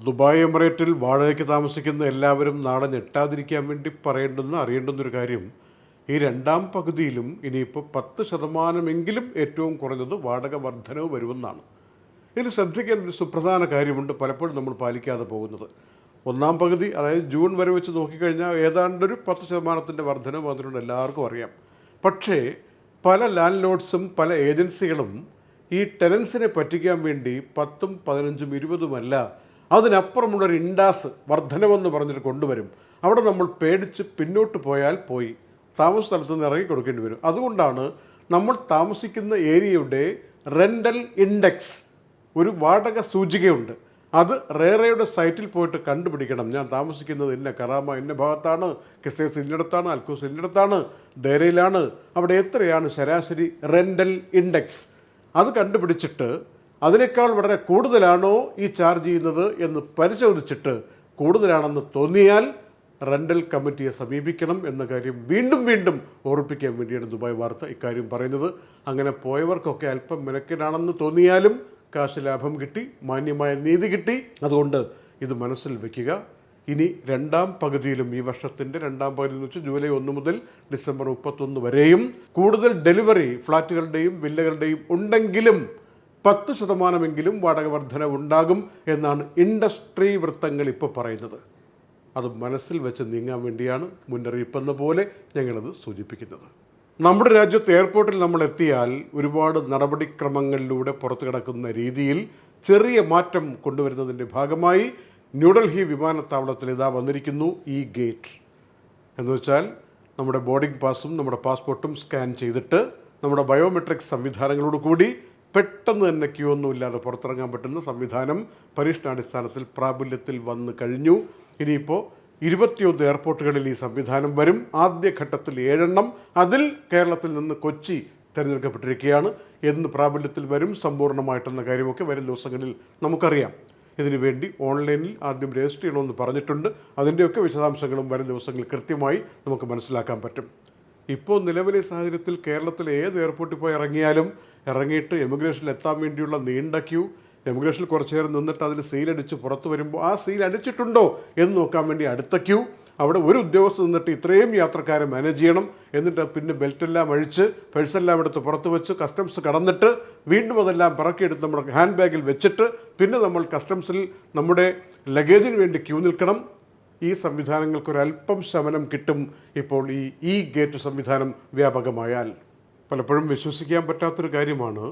Dubai എമിറേറ്റിൽ വാടകയ്ക്ക് താമസിക്കുന്ന എല്ലാവരും നാളെ ഞെട്ടാതിരിക്കാൻ വേണ്ടി പറയേണ്ടെന്ന് അറിയേണ്ടുന്നൊരു കാര്യം ഈ രണ്ടാം പകുതിയിലും ഇനിയിപ്പോൾ പത്ത് ശതമാനമെങ്കിലും ഏറ്റവും കുറഞ്ഞത് വാടക വർധനവ് വരുമെന്നാണ്. ഇതിൽ ശ്രദ്ധിക്കേണ്ട ഒരു സുപ്രധാന കാര്യമുണ്ട് പലപ്പോഴും നമ്മൾ പാലിക്കാതെ പോകുന്നത്. ഒന്നാം പകുതി അതായത് ജൂൺ വരെ വെച്ച് നോക്കിക്കഴിഞ്ഞാൽ ഏതാണ്ടൊരു പത്ത് ശതമാനത്തിന്റെ വർധനവ് വന്നിട്ടുണ്ട് എല്ലാവർക്കും അറിയാം. പക്ഷേ പല ലാൻഡ് ലോഡ്സും പല ഏജൻസികളും ഈ ടെനൻസിനെ പറ്റിക്കാൻ വേണ്ടി പത്തും പതിനഞ്ചും ഇരുപതുമല്ല അതിനപ്പുറമുള്ളൊരു ഇൻഡാസ് വർധനവെന്ന് പറഞ്ഞിട്ട് കൊണ്ടുവരും. അവിടെ നമ്മൾ പേടിച്ച് പിന്നോട്ട് പോയാൽ പോയി. താമസ സ്ഥലത്ത് നിന്ന് ഇറങ്ങി കൊടുക്കേണ്ടി വരും. അതുകൊണ്ടാണ് നമ്മൾ താമസിക്കുന്ന ഏരിയയുടെ റെന്റൽ ഇൻഡെക്സ് ഒരു വാടക സൂചികയുണ്ട്. അത് റേറയുടെ സൈറ്റിൽ പോയിട്ട് കണ്ടുപിടിക്കണം. ഞാൻ താമസിക്കുന്നത് ഇന്ന കറാമ ഇന്ന ഭാഗത്താണ് കിസേസ് ഇന്നിടത്താണ് അൽക്കൂസ് ഇന്നിടത്താണ് ദേരയിലാണ്. അവിടെ എത്രയാണ് ശരാശരി റെന്റൽ ഇൻഡെക്സ്? അത് കണ്ടുപിടിച്ചിട്ട് അതിനേക്കാൾ വളരെ കൂടുതലാണോ ഈ ചാർജ് ചെയ്യുന്നത് എന്ന് പരിശോധിച്ചിട്ട് കൂടുതലാണെന്ന് തോന്നിയാൽ റെന്റൽ കമ്മിറ്റിയെ സമീപിക്കണം എന്ന കാര്യം വീണ്ടും വീണ്ടും ഓർപ്പിക്കാൻ വേണ്ടിയാണ് ദുബായ് വാർത്ത ഇക്കാര്യം പറയുന്നത്. അങ്ങനെ പോയവർക്കൊക്കെ അല്പം മെനക്കെടാണെന്ന് തോന്നിയാലും കാശ് ലാഭം കിട്ടി മാന്യമായ നീതി കിട്ടി. അതുകൊണ്ട് ഇത് മനസ്സിൽ വയ്ക്കുക. ഇനി രണ്ടാം പകുതിയിലും ഈ വർഷത്തിന്റെ രണ്ടാം പകുതി എന്ന് വെച്ചാൽ ജൂലൈ ഒന്ന് മുതൽ ഡിസംബർ മുപ്പത്തൊന്ന് വരെയും കൂടുതൽ ഡെലിവറി ഫ്ലാറ്റുകളുടെയും വില്ലകളുടെയും ഉണ്ടെങ്കിലും പത്ത് ശതമാനമെങ്കിലും വാടക വർധന ഉണ്ടാകും എന്നാണ് ഇൻഡസ്ട്രി വൃത്തങ്ങൾ ഇപ്പോൾ പറയുന്നത്. അത് മനസ്സിൽ വെച്ച് നീങ്ങാൻ വേണ്ടിയാണ് മുന്നറിയിപ്പെന്ന പോലെ ഞങ്ങളത് സൂചിപ്പിക്കുന്നത്. നമ്മുടെ രാജ്യത്ത് എയർപോർട്ടിൽ നമ്മൾ എത്തിയാൽ ഒരുപാട് നടപടിക്രമങ്ങളിലൂടെ പുറത്തു കിടക്കുന്ന രീതിയിൽ ചെറിയ മാറ്റം കൊണ്ടുവരുന്നതിന്റെ ഭാഗമായി ന്യൂഡൽഹി വിമാനത്താവളത്തിൽ ഇതാ വന്നിരിക്കുന്നു ഈ ഗേറ്റ്. എന്ന് വെച്ചാൽ നമ്മുടെ ബോർഡിംഗ് പാസും നമ്മുടെ പാസ്പോർട്ടും സ്കാൻ ചെയ്തിട്ട് നമ്മുടെ ബയോമെട്രിക് സംവിധാനങ്ങളോട് കൂടി പെട്ടെന്ന് തന്നെ ക്യൂ ഒന്നും ഇല്ലാതെ പുറത്തിറങ്ങാൻ പറ്റുന്ന സംവിധാനം പരീക്ഷണാടിസ്ഥാനത്തിൽ പ്രാബല്യത്തിൽ വന്നു കഴിഞ്ഞു. ഇനിയിപ്പോൾ ഇരുപത്തിയൊന്ന് എയർപോർട്ടുകളിൽ ഈ സംവിധാനം വരും. ആദ്യഘട്ടത്തിൽ ഏഴെണ്ണം. അതിൽ കേരളത്തിൽ നിന്ന് കൊച്ചി തിരഞ്ഞെടുക്കപ്പെട്ടിരിക്കുകയാണ്. എന്ന് പ്രാബല്യത്തിൽ വരും സമ്പൂർണമായിട്ടെന്ന കാര്യമൊക്കെ വരും ദിവസങ്ങളിൽ നമുക്കറിയാം. ഇതിനു വേണ്ടി ഓൺലൈനിൽ ആദ്യം രജിസ്റ്റർ ചെയ്യണമെന്ന് പറഞ്ഞിട്ടുണ്ട്. അതിന്റെയൊക്കെ വിശദാംശങ്ങളും വരും ദിവസങ്ങളിൽ കൃത്യമായി നമുക്ക് മനസ്സിലാക്കാൻ പറ്റും. ഇപ്പോൾ നിലവിലെ സാഹചര്യത്തിൽ കേരളത്തിലെ ഏത് എയർപോർട്ടിൽ പോയി ഇറങ്ങിയാലും ഇറങ്ങിയിട്ട് എമിഗ്രേഷനിൽ എത്താൻ വേണ്ടിയുള്ള നീണ്ട ക്യൂ. എമിഗ്രേഷനിൽ കുറച്ച് നേരം നിന്നിട്ട് അതിൽ സീലടിച്ച് പുറത്ത് വരുമ്പോൾ ആ സീൽ അടിച്ചിട്ടുണ്ടോ എന്ന് നോക്കാൻ വേണ്ടി അടുത്ത ക്യൂ. അവിടെ ഒരു ഉദ്യോഗസ്ഥൻ നിന്നിട്ട് ഇത്രയും യാത്രക്കാരെ മാനേജ് ചെയ്യണം. എന്നിട്ട് പിന്നെ ബെൽറ്റെല്ലാം അഴിച്ച് പേഴ്സെല്ലാം എടുത്ത് പുറത്ത് വെച്ച് കസ്റ്റംസ് കടന്നിട്ട് വീണ്ടും അതെല്ലാം പിറക്കിയെടുത്ത് നമ്മുടെ ഹാൻഡ് ബാഗിൽ വെച്ചിട്ട് പിന്നെ നമ്മൾ കസ്റ്റംസിൽ നമ്മുടെ ലഗേജിന് വേണ്ടി ക്യൂ നിൽക്കണം. ഈ സംവിധാനങ്ങൾക്കൊരല്പം ശമനം കിട്ടും ഇപ്പോൾ ഈ ഇ ഗേറ്റ് സംവിധാനം വ്യാപകമായാൽ. പലപ്പോഴും വിശ്വസിക്കാൻ പറ്റാത്തൊരു കാര്യമാണ്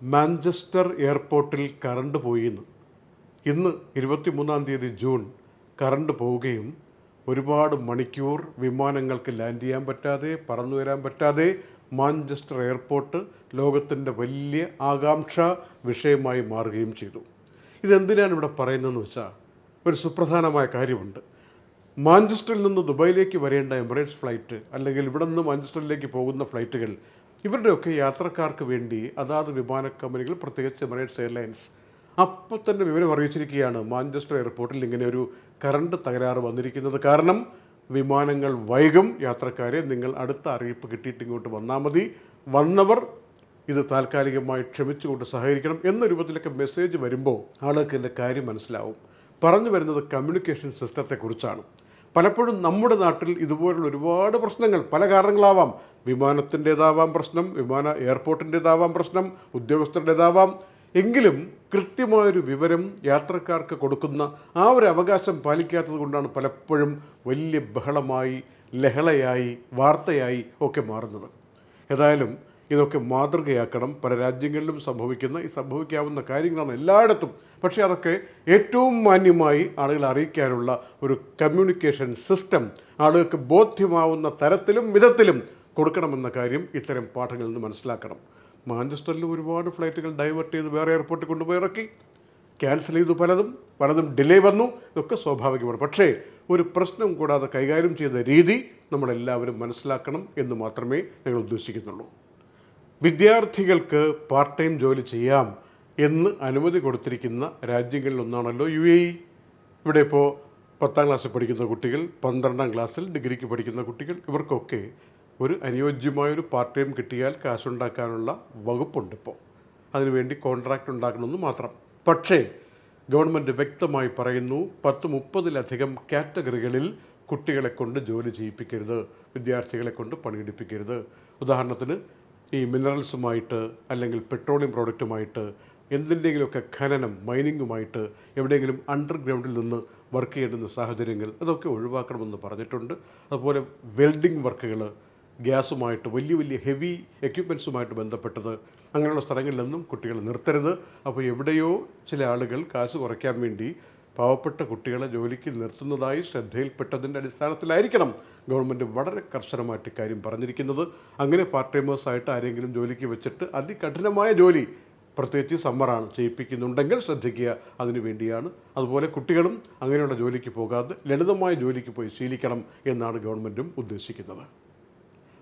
മാഞ്ചസ്റ്റർ എയർപോർട്ടിൽ കറണ്ട് പോയി എന്ന് ഇന്ന് ഇരുപത്തിമൂന്നാം തീയതി ജൂൺ കറണ്ട് പോവുകയും ഒരുപാട് മണിക്കൂർ വിമാനങ്ങൾക്ക് ലാൻഡ് ചെയ്യാൻ പറ്റാതെ പറന്നു വരാൻ പറ്റാതെ മാഞ്ചസ്റ്റർ എയർപോർട്ട് ലോകത്തിന്റെ വലിയ ആകാംക്ഷ വിഷയമായി മാറുകയും ചെയ്തു. ഇതെന്തിനാണ് ഇവിടെ പറയുന്നതെന്ന് വെച്ചാൽ ഒരു സുപ്രധാനമായ കാര്യമുണ്ട്. മാഞ്ചസ്റ്ററിൽ നിന്ന് ദുബായിലേക്ക് വരേണ്ട എമിറേറ്റ്സ് ഫ്ലൈറ്റ് അല്ലെങ്കിൽ ഇവിടെ നിന്ന് മാഞ്ചസ്റ്ററിലേക്ക് പോകുന്ന ഫ്ലൈറ്റുകൾ ഇവരുടെയൊക്കെ യാത്രക്കാർക്ക് വേണ്ടി അതാത് വിമാന കമ്പനികൾ പ്രത്യേകിച്ച് എമിറേറ്റ്സ് എയർലൈൻസ്. അപ്പോൾ തന്നെ വിവരം അറിയിച്ചിരിക്കുകയാണ് മാഞ്ചസ്റ്റർ എയർപോർട്ടിൽ ഇങ്ങനെ ഒരു കറണ്ട് തകരാറ് വന്നിരിക്കുന്നത്. കാരണം വിമാനങ്ങൾ വൈകും യാത്രക്കാരെ നിങ്ങൾ അടുത്ത അറിയിപ്പ് കിട്ടിയിട്ട് ഇങ്ങോട്ട് വന്നാൽ മതി. വന്നവർ ഇത് താൽക്കാലികമായി ക്ഷമിച്ചുകൊണ്ട് സഹകരിക്കണം എന്ന രൂപത്തിലൊക്കെ മെസ്സേജ് വരുമ്പോൾ ആളുകൾക്ക് എന്റെ കാര്യം മനസ്സിലാവും. പറഞ്ഞു വരുന്നത് കമ്മ്യൂണിക്കേഷൻ സിസ്റ്റത്തെക്കുറിച്ചാണ് പലപ്പോഴും നമ്മുടെ നാട്ടിൽ ഇതുപോലുള്ള ഒരുപാട് പ്രശ്നങ്ങൾ പല കാരണങ്ങളാവാം. വിമാനത്തിന്റേതാവാം പ്രശ്നം വിമാന എയർപോർട്ടിന്റേതാവാം പ്രശ്നം ഉദ്യോഗസ്ഥരുടേതാവാം. എങ്കിലും കൃത്യമായൊരു വിവരം യാത്രക്കാർക്ക് കൊടുക്കുന്ന ആ ഒരു അവകാശം പാലിക്കാത്തത് കൊണ്ടാണ് പലപ്പോഴും വലിയ ബഹളമായി ലഹളയായി വാർത്തയായി ഒക്കെ മാറുന്നത്. ഏതായാലും ഇതൊക്കെ മാതൃകയാക്കണം. പല രാജ്യങ്ങളിലും സംഭവിക്കുന്ന ഈ സംഭവിക്കാവുന്ന കാര്യങ്ങളാണ് എല്ലായിടത്തും. പക്ഷേ അതൊക്കെ ഏറ്റവും മാന്യമായി ആളുകളെ അറിയിക്കാനുള്ള ഒരു കമ്മ്യൂണിക്കേഷൻ സിസ്റ്റം ആളുകൾക്ക് ബോധ്യമാവുന്ന തരത്തിലും വിധത്തിലും കൊടുക്കണമെന്ന കാര്യം ഇത്തരം പാഠങ്ങളിൽ നിന്ന് മനസ്സിലാക്കണം. മാഞ്ചസ്റ്ററിൽ ഒരുപാട് ഫ്ലൈറ്റുകൾ ഡൈവേർട്ട് ചെയ്ത് വേറെ എയർപോർട്ടിൽ കൊണ്ടുപോയി ഇറക്കി. ക്യാൻസൽ ചെയ്തു പലതും. പലതും ഡിലേ വന്നു. ഇതൊക്കെ സ്വാഭാവികമാണ്. പക്ഷേ ഒരു പ്രശ്നം കൂടാതെ കൈകാര്യം ചെയ്ത രീതി നമ്മളെല്ലാവരും മനസ്സിലാക്കണം എന്ന് മാത്രമേ ഞങ്ങൾ ഉദ്ദേശിക്കുന്നുള്ളൂ. വിദ്യാർത്ഥികൾക്ക് പാർട്ട് ടൈം ജോലി ചെയ്യാം എന്ന് അനുമതി കൊടുത്തിരിക്കുന്ന രാജ്യങ്ങളിലൊന്നാണല്ലോ യു എ ഇ. ഇവിടെ ഇപ്പോൾ പത്താം ക്ലാസ്സിൽ പഠിക്കുന്ന കുട്ടികൾ പന്ത്രണ്ടാം ക്ലാസ്സിൽ ഡിഗ്രിക്ക് പഠിക്കുന്ന കുട്ടികൾ ഇവർക്കൊക്കെ ഒരു അനുയോജ്യമായൊരു പാർട്ട് ടൈം കിട്ടിയാൽ കാശുണ്ടാക്കാനുള്ള വകുപ്പുണ്ട് ഇപ്പോൾ അതിനുവേണ്ടി കോൺട്രാക്റ്റ് ഉണ്ടാക്കണമെന്ന് മാത്രം. പക്ഷേ ഗവൺമെന്റ് വ്യക്തമായി പറയുന്നു പത്ത് മുപ്പതിലധികം കാറ്റഗറികളിൽ കുട്ടികളെ കൊണ്ട് ജോലി ചെയ്യിപ്പിക്കരുത് വിദ്യാർത്ഥികളെ കൊണ്ട് പണിയെടുപ്പിക്കരുത്. ഉദാഹരണത്തിന് ഈ മിനറൽസുമായിട്ട് അല്ലെങ്കിൽ പെട്രോളിയം പ്രോഡക്റ്റുമായിട്ട് എന്തിന്റെങ്കിലുമൊക്കെ ഖനനം മൈനിങ്ങുമായിട്ട് എവിടെയെങ്കിലും അണ്ടർഗ്രൗണ്ടിൽ നിന്ന് വർക്ക് ചെയ്യേണ്ടുന്ന സാഹചര്യങ്ങൾ അതൊക്കെ ഒഴിവാക്കണമെന്ന് പറഞ്ഞിട്ടുണ്ട്. അതുപോലെ വെൽഡിംഗ് വർക്കുകൾ ഗ്യാസുമായിട്ട് വലിയ വലിയ ഹെവി എക്യുപ്മെൻസുമായിട്ട് ബന്ധപ്പെട്ടത് അങ്ങനെയുള്ള സ്ഥലങ്ങളിലൊന്നും കുട്ടികൾ നിർത്തരുത്. അപ്പോൾ എവിടെയോ ചില ആളുകൾ കാശ് കുറയ്ക്കാൻ വേണ്ടി പാവപ്പെട്ട കുട്ടികളെ ജോലിക്ക് നിർത്തുന്നതായി ശ്രദ്ധയിൽപ്പെട്ടതിന്റെ അടിസ്ഥാനത്തിലായിരിക്കണം ഗവൺമെന്റ് വളരെ കർശനമായിട്ട് ഇക്കാര്യം പറഞ്ഞിരിക്കുന്നത്. അങ്ങനെ പാർട്ട് ടൈമേഴ്സായിട്ട് ആരെങ്കിലും ജോലിക്ക് വെച്ചിട്ട് അതികഠിനമായ ജോലി പ്രത്യേകിച്ച് സമ്മറാണ് ചെയ്യിപ്പിക്കുന്നുണ്ടെങ്കിൽ ശ്രദ്ധിക്കുക. അതിനു വേണ്ടിയാണ്. അതുപോലെ കുട്ടികളും അങ്ങനെയുള്ള ജോലിക്ക് പോകാതെ ലളിതമായ ജോലിക്ക് പോയി ശീലിക്കണം എന്നാണ് ഗവൺമെന്റും ഉദ്ദേശിക്കുന്നത്.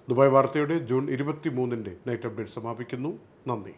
ദുബായ് വാർത്തയുടെ ജൂൺ ഇരുപത്തി മൂന്നിന്റെ നൈറ്റ് അപ്ഡേറ്റ് സമാപിക്കുന്നു. നന്ദി.